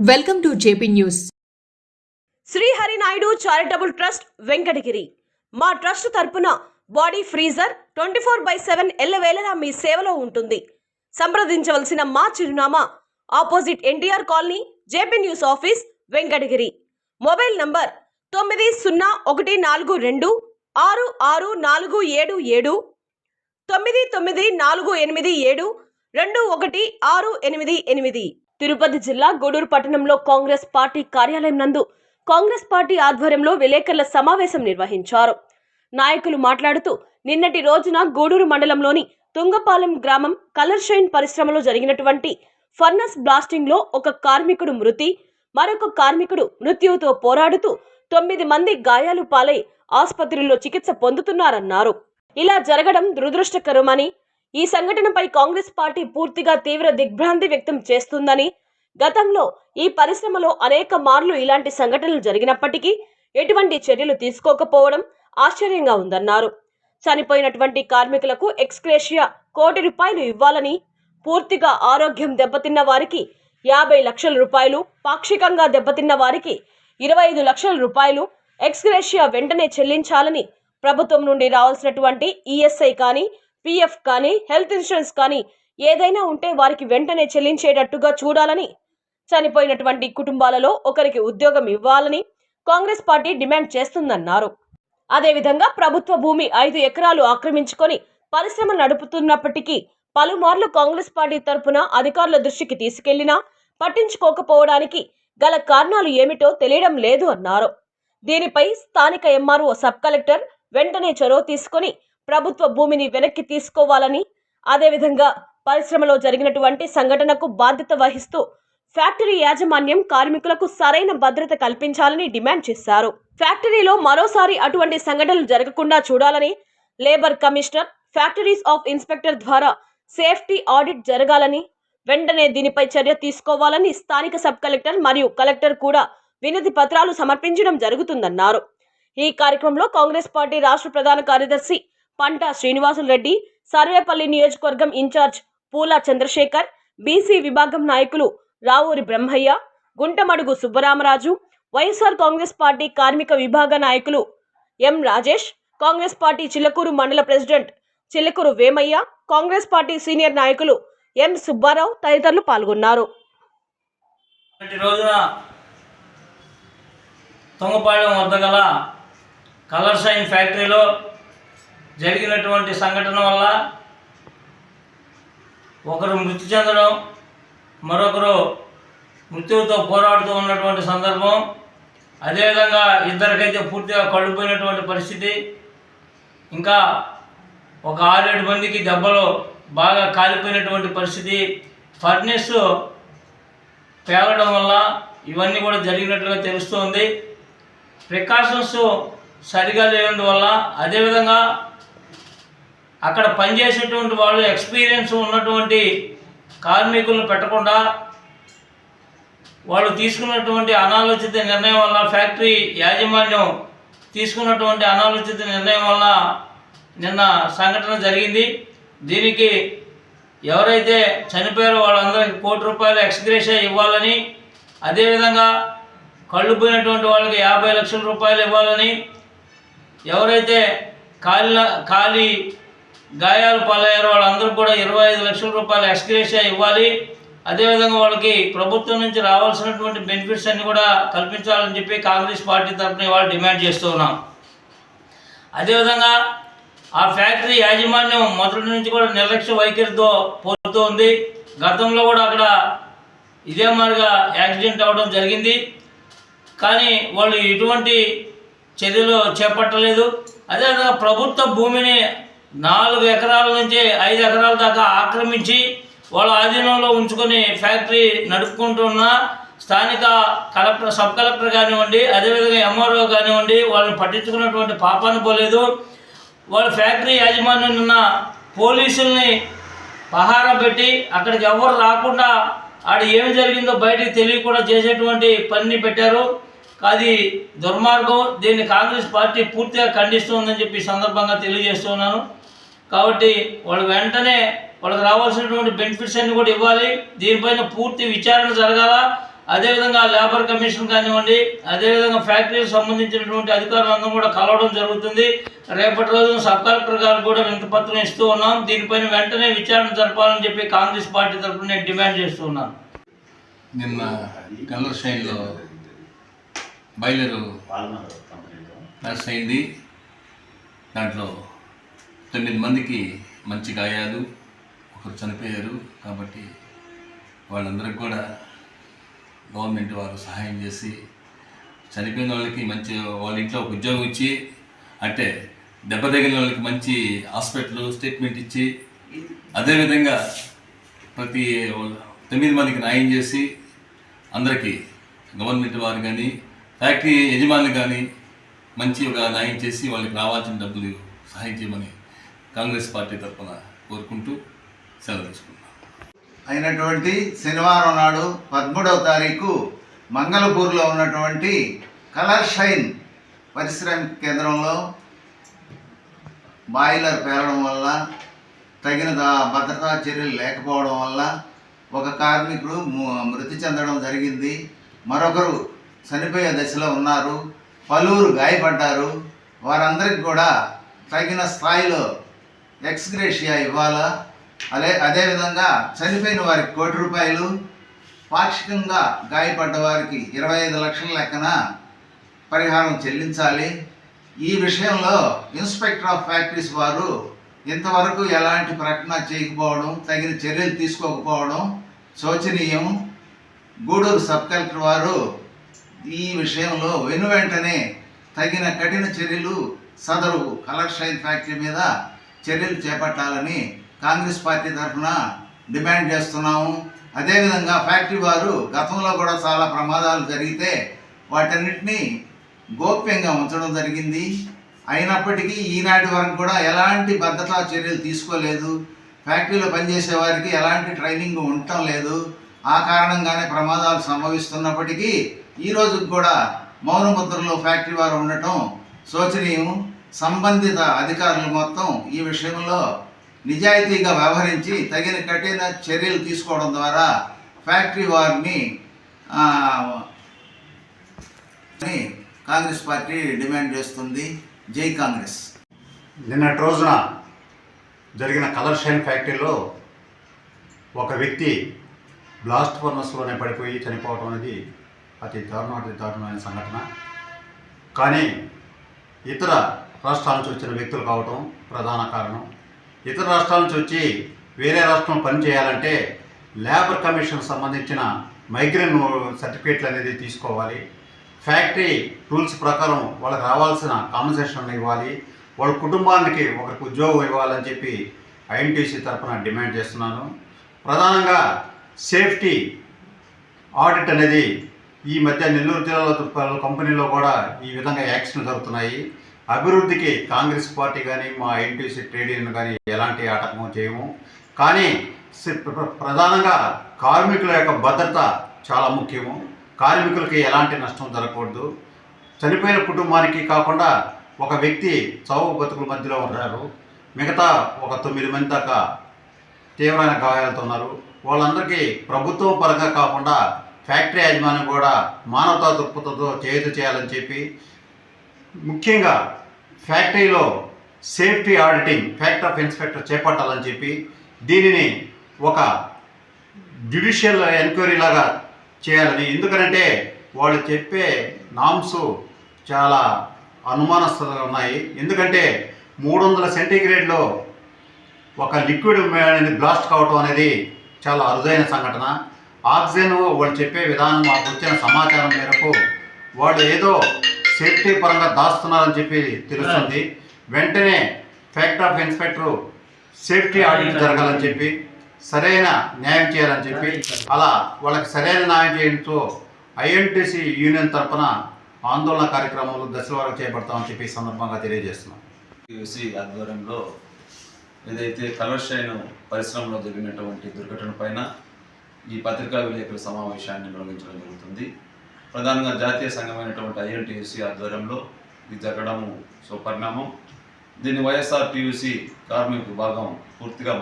Welcome to JP news. Srihari Naidu charitable trust Venkatagiri. మా trust తరపున body freezer twenty four by seven ఎల్లవేళలా మీ సేవలో ఉంటుంది. సంప్రదించవలసిన మా చిరునామా opposite NTR colony JP news office Venkatagiri. Mobile number తొమ్మిది సున్నా ఒకటి నాలుగు రెండు ఆరు ఆరు నాలుగు ఏడు ఏడు తొమ్మిది తొమ్మిది నాలుగు ఎనిమిది ఏడు రెండు ఒకటి ఆరు ఎనిమిది ఎనిమిది. తిరుపతి జిల్లా గూడూరు పట్టణంలో కాంగ్రెస్ పార్టీ కార్యాలయం నందు కాంగ్రెస్ పార్టీ ఆధ్వర్యంలో విలేకరుల సమావేశం నిర్వహించారు. నాయకులు మాట్లాడుతూ నిన్నటి రోజున గూడూరు మండలంలోని తుంగపాలెం గ్రామం కలర్ షైన్ పరిశ్రమలో జరిగినటువంటి ఫర్నస్ బ్లాస్టింగ్లో ఒక కార్మికుడు మృతి మరొక కార్మికుడు మృత్యువుతో పోరాడుతూ తొమ్మిది మంది గాయాలు పాలై ఆసుపత్రిలో చికిత్స పొందుతున్నారన్నారు. ఇలా జరగడం దురదృష్టకరమని ఈ సంఘటనపై కాంగ్రెస్ పార్టీ పూర్తిగా తీవ్ర దిగ్భ్రాంతి వ్యక్తం చేస్తుందని గతంలో ఈ పరిశ్రమలో అనేక మార్లు ఇలాంటి సంఘటనలు జరిగినప్పటికీ ఎటువంటి చర్యలు తీసుకోకపోవడం ఆశ్చర్యంగా ఉందన్నారు. చనిపోయినటువంటి కార్మికులకు ఎక్స్క్రేషియా కోటి రూపాయలు ఇవ్వాలని పూర్తిగా ఆరోగ్యం దెబ్బతిన్న వారికి యాభై లక్షల రూపాయలు పాక్షికంగా దెబ్బతిన్న వారికి ఇరవై ఐదు లక్షల రూపాయలు ఎక్స్గ్రేషియా వెంటనే చెల్లించాలని ప్రభుత్వం నుండి రావాల్సినటువంటి ఈఎస్ఐ కానీ పిఎఫ్ కానీ హెల్త్ ఇన్సూరెన్స్ కానీ ఏదైనా ఉంటే వారికి వెంటనే చెల్లించేటట్టుగా చూడాలని చనిపోయినటువంటి కుటుంబాలలో ఒకరికి ఉద్యోగం ఇవ్వాలని కాంగ్రెస్ పార్టీ డిమాండ్ చేస్తుందన్నారు. అదేవిధంగా ప్రభుత్వ భూమి ఐదు ఎకరాలు ఆక్రమించుకొని పరిశ్రమ నడుపుతున్నప్పటికీ పలుమార్లు కాంగ్రెస్ పార్టీ తరపున అధికారుల దృష్టికి తీసుకెళ్ళినా పట్టించుకోకపోవడానికి గల కారణాలు ఏమిటో తెలియడం లేదు అన్నారు. దీనిపై స్థానిక ఎంఆర్ఓ సబ్ కలెక్టర్ వెంటనే చొరవ తీసుకొని ప్రభుత్వ భూమిని వెనక్కి తీసుకోవాలని అదేవిధంగా పరిశ్రమలో జరిగినటువంటి సంఘటనకు బాధ్యత వహిస్తూ ఫ్యాక్టరీ యాజమాన్యం కార్మికులకు సరైన భద్రత కల్పించాలని డిమాండ్ చేశారు. ఫ్యాక్టరీలో మరోసారి అటువంటి సంఘటనలు జరగకుండా చూడాలని labour commissioner factories of inspector ద్వారా సేఫ్టీ ఆడిట్ జరగాలని వెంటనే దీనిపై చర్య తీసుకోవాలని స్థానిక సబ్ కలెక్టర్ మరియు కలెక్టర్ కూడా వినతి పత్రాలు సమర్పించడం జరుగుతుందన్నారు. ఈ కార్యక్రమంలో కాంగ్రెస్ పార్టీ రాష్ట్ర ప్రధాన కార్యదర్శి పంట శ్రీనివాసులు రెడ్డి సర్వేపల్లి నియోజకవర్గం ఇన్ఛార్జ్ పూలా చంద్రశేఖర్ బీసీ విభాగం నాయకులు రావూరి బ్రహ్మయ్య గుంటమడుగు సుబ్బరామరాజు వైఎస్ఆర్ కాంగ్రెస్ పార్టీ కార్మిక విభాగ నాయకులు ఎం రాజేష్ కాంగ్రెస్ పార్టీ చిల్లకూరు మండల president Chillakuru Vemaiah Congress party senior నాయకులు ఎం సుబ్బారావు తదితరులు పాల్గొన్నారు. తుంగపాళెం వద్ద గల కలర్ షైన్ ఫ్యాక్టరీలో జరిగినటువంటి సంఘటన వల్ల ఒకరు మృతి చెందడం మరొకరు మృత్యువుతో పోరాడుతూ ఉన్నటువంటి సందర్భం. అదేవిధంగా ఇద్దరికైతే పూర్తిగా కళ్ళుపోయినటువంటి పరిస్థితి. ఇంకా ఒక ఆరేడు మందికి దెబ్బలు బాగా కాలిపోయినటువంటి పరిస్థితి. ఫర్నిస్ పేలడం వల్ల ఇవన్నీ కూడా జరిగినట్లుగా తెలుస్తోంది. ప్రికాషన్స్ సరిగా లేనందువల్ల అదేవిధంగా అక్కడ పనిచేసేటువంటి వాళ్ళు ఎక్స్పీరియన్స్ ఉన్నటువంటి కార్మికులను పెట్టకుండా వాళ్ళు తీసుకున్నటువంటి అనాలోచిత నిర్ణయం వల్ల ఫ్యాక్టరీ యాజమాన్యం తీసుకున్నటువంటి అనాలోచిత నిర్ణయం వల్ల నిన్న సంఘటన జరిగింది. దీనికి ఎవరైతే చనిపోయారో వాళ్ళందరికీ కోటి రూపాయలు ఎక్స్గ్రేషియా ఇవ్వాలని అదేవిధంగా కళ్ళు పోయినటువంటి వాళ్ళకి యాభై లక్షల రూపాయలు ఇవ్వాలని ఎవరైతే ఖాళీ ఖాళీ గాయాలు పాలయ్యారు. వాళ్ళందరూ కూడా ఇరవై ఐదు లక్షల రూపాయలు ఎక్స్గ్రేషియా ఇవ్వాలి. అదేవిధంగా వాళ్ళకి ప్రభుత్వం నుంచి రావాల్సినటువంటి బెనిఫిట్స్ అన్ని కూడా కల్పించాలని చెప్పి కాంగ్రెస్ పార్టీ తరఫున వాళ్ళు డిమాండ్ చేస్తూ ఉన్నాం. అదేవిధంగా ఆ ఫ్యాక్టరీ యాజమాన్యం మొదటి నుంచి కూడా నిర్లక్ష్య వైఖరితో పోతూ ఉంది. గతంలో కూడా అక్కడ ఇదే మాదిరిగా యాక్సిడెంట్ అవ్వడం జరిగింది. కానీ వాళ్ళు ఎటువంటి చర్యలు చేపట్టలేదు. అదేవిధంగా ప్రభుత్వ భూమిని నాలుగు ఎకరాల నుంచి ఐదు ఎకరాల దాకా ఆక్రమించి వాళ్ళ ఆధీనంలో ఉంచుకొని ఫ్యాక్టరీ నడుపుకుంటున్న స్థానిక కలెక్టర్ సబ్ కలెక్టర్ కానివ్వండి అదేవిధంగా ఎంఆర్ఓ కానివ్వండి వాళ్ళని పట్టించుకున్నటువంటి పాపాన్ని పోలేదు. వాళ్ళ ఫ్యాక్టరీ యాజమాన్యం ఉన్న పోలీసుల్ని పహారా పెట్టి అక్కడికి ఎవరు రాకుండా ఆడ ఏమి జరిగిందో బయటికి తెలియకుండా చేసేటువంటి పనిని పెట్టారు. అది దుర్మార్గం. దీన్ని కాంగ్రెస్ పార్టీ పూర్తిగా ఖండిస్తుందని చెప్పి సందర్భంగా తెలియజేస్తున్నాను కాబట్టి వాళ్ళు వెంటనే వాళ్ళకి రావాల్సినటువంటి బెనిఫిట్స్ అన్ని కూడా ఇవ్వాలి. దీనిపైన పూర్తి విచారణ జరగాల. అదేవిధంగా లేబర్ కమిషన్ కానివ్వండి అదేవిధంగా ఫ్యాక్టరీకి సంబంధించినటువంటి అధికారులందరూ కూడా కలవడం జరుగుతుంది. రేపటి రోజున సబ్ కలెక్టర్ గారు కూడా వింతపత్రం ఇస్తూ ఉన్నాం. దీనిపైన వెంటనే విచారణ జరపాలని చెప్పి కాంగ్రెస్ పార్టీ తరఫున నేను డిమాండ్ చేస్తూ ఉన్నాను. నిన్న కలర్ షైన్లో బయలుదేరు అయింది. దాంట్లో తొమ్మిది మందికి మంచి గాయాలు ఒకరు చనిపోయారు. కాబట్టి వాళ్ళందరికీ కూడా గవర్నమెంట్ వారు సహాయం చేసి చనిపోయిన వాళ్ళకి మంచి వాళ్ళ ఇంట్లో ఒక ఉద్యోగం ఇచ్చి అంటే దెబ్బ తగిలిన వాళ్ళకి మంచి హాస్పిటల్ స్టేట్మెంట్ ఇచ్చి అదేవిధంగా ప్రతి తొమ్మిది మందికి న్యాయం చేసి అందరికీ గవర్నమెంట్ వారు కానీ ఫ్యాక్టరీ యజమాని కానీ మంచి ఒక న్యాయం చేసి వాళ్ళకి రావాల్సిన డబ్బులు సహాయం చేయమని కాంగ్రెస్ పార్టీ తరఫున కోరుకుంటూ సెలవు తీసుకుంటున్నాను అయినటువంటి శనివారం నాడు పదమూడవ తారీఖు మంగళపూర్లో ఉన్నటువంటి కలర్ షైన్ పరిశ్రమిక కేంద్రంలో బాయిలర్ పేరడం వల్ల తగిన భద్రతా చర్యలు లేకపోవడం వల్ల ఒక కార్మికుడు మృతి చెందడం జరిగింది. మరొకరు చనిపోయే దశలో ఉన్నారు. పలువురు గాయపడ్డారు. వారందరికి కూడా తగిన స్థాయిలో ఎక్స్గ్రేషియా ఇవ్వాలా? అదే అదేవిధంగా చనిపోయిన వారికి కోటి రూపాయలు పాక్షికంగా గాయపడ్డ వారికి ఇరవై ఐదు లక్షల లెక్కన పరిహారం చెల్లించాలి. ఈ విషయంలో ఇన్స్పెక్టర్ ఆఫ్ ఫ్యాక్టరీస్ వారు ఇంతవరకు ఎలాంటి ప్రకటన చేయకపోవడం తగిన చర్యలు తీసుకోకపోవడం శోచనీయం. గూడూరు సబ్ కలెక్టర్ వారు ఈ విషయంలో వెను వెంటనే తగిన కఠిన చర్యలు సదరు కలర్ షైన్ ఫ్యాక్టరీ మీద చర్యలు చేపట్టాలని కాంగ్రెస్ పార్టీ తరఫున డిమాండ్ చేస్తున్నాము. అదేవిధంగా ఫ్యాక్టరీ వారు గతంలో కూడా చాలా ప్రమాదాలు జరిగితే వాటన్నిటినీ గోప్యంగా ఉంచడం జరిగింది. అయినప్పటికీ ఈనాటి వరకు కూడా ఎలాంటి భద్రతా చర్యలు తీసుకోలేదు. ఫ్యాక్టరీలో పనిచేసే వారికి ఎలాంటి ట్రైనింగ్ ఉండటం లేదు. ఆ కారణంగానే ప్రమాదాలు సంభవిస్తున్నప్పటికీ ఈ రోజుకి కూడా మౌనముద్రలో ఫ్యాక్టరీ వారు ఉండటం శోచనీయం. సంబంధిత అధికారులు మొత్తం ఈ విషయంలో నిజాయితీగా వ్యవహరించి తగిన కఠిన చర్యలు తీసుకోవడం ద్వారా ఫ్యాక్టరీ వారిని కాంగ్రెస్ పార్టీ డిమాండ్ చేస్తుంది. జై కాంగ్రెస్. నిన్నటి రోజున జరిగిన కలర్ షైన్ ఫ్యాక్టరీలో ఒక వ్యక్తి బ్లాస్ట్ ఫర్నస్లోనే పడిపోయి చనిపోవడం అనేది అతి దారుణం అతి దారుణమైన సంఘటన. కానీ ఇతర రాష్ట్రాల నుంచి వచ్చిన వ్యక్తులు కావటం ప్రధాన కారణం. ఇతర రాష్ట్రాల నుంచి వచ్చి వేరే రాష్ట్రం పనిచేయాలంటే లేబర్ కమిషన్ సంబంధించిన మైగ్రేన్ సర్టిఫికేట్లు అనేది తీసుకోవాలి. ఫ్యాక్టరీ రూల్స్ ప్రకారం వాళ్ళకి రావాల్సిన కాంపన్సేషన్ ఇవ్వాలి. వాళ్ళ కుటుంబానికి ఒకరికి ఉద్యోగం ఇవ్వాలని చెప్పి ఐఎన్టీసీ తరఫున డిమాండ్ చేస్తున్నాను. ప్రధానంగా సేఫ్టీ ఆడిట్ అనేది ఈ మధ్య నెల్లూరు జిల్లాలో పలు కంపెనీలో కూడా ఈ విధంగా యాక్సిడెంట్ జరుగుతున్నాయి. అభివృద్ధికి కాంగ్రెస్ పార్టీ కానీ మా ఎన్టీసీ ట్రేడ్ యూనియన్ కానీ ఎలాంటి ఆటంకం చేయము. కానీ సి- ప్ర- ప్రధానంగా కార్మికుల యొక్క భద్రత చాలా ముఖ్యము. కార్మికులకి ఎలాంటి నష్టం జరగకూడదు. చనిపోయిన కుటుంబానికి కాకుండా ఒక వ్యక్తి చావు బతుకుల మధ్యలో ఉన్నారు. మిగతా ఒక తొమ్మిది మంది దాకా తీవ్రమైన గాయాలతో ఉన్నారు. వాళ్ళందరికీ ప్రభుత్వం పరంగా కాకుండా ఫ్యాక్టరీ యాజమాన్యం కూడా మానవతా దృక్పథంతో చేయుత చేయాలని చెప్పి ముఖ్యంగా ఫ్యాక్టరీలో safety auditing factor of inspector చేపట్టాలని చెప్పి దీనిని ఒక జ్యుడిషియల్ ఎంక్వైరీ లాగా చేయాలని. ఎందుకంటే వాళ్ళు చెప్పే నామ్స్ చాలా అనుమానస్తులుగా ఉన్నాయి. ఎందుకంటే మూడు వందల సెంటీగ్రేడ్లో ఒక లిక్విడ్ అనేది బ్లాస్ట్ కావటం అనేది చాలా అరుదైన సంఘటన. ఆక్సిజన్ వాళ్ళు చెప్పే విధానం మాకు వచ్చిన సమాచారం మేరకు వాళ్ళు ఏదో సేఫ్టీ పరంగా దాస్తున్నారని చెప్పి తెలుస్తుంది. వెంటనే factory of inspector safety audit జరగాలని చెప్పి సరైన న్యాయం చేయాలని చెప్పి అలా వాళ్ళకి సరైన న్యాయం చేయడంతో ఐఎన్టీసీ యూనియన్ తరపున ఆందోళన కార్యక్రమాలు దశల వరకు చేపడతామని చెప్పి ఈ సందర్భంగా తెలియజేస్తున్నాం. యూసీ ఆధ్వర్యంలో ఏదైతే కలర్ షైన్ పరిశ్రమలో జరిగినటువంటి దుర్ఘటన పైన ఈ పత్రికా విలేకరుల సమావేశాన్ని నిర్వహించడం జరుగుతుంది. ప్రధానంగా జాతీయ సంఘమైనటువంటి ఐఎన్టీయూసీ ఆధ్వర్యంలో ఇది జరగడము సుపరిణామం. దీన్ని వైఎస్ఆర్ టీయూసీ కార్మిక విభాగం పూర్తిగా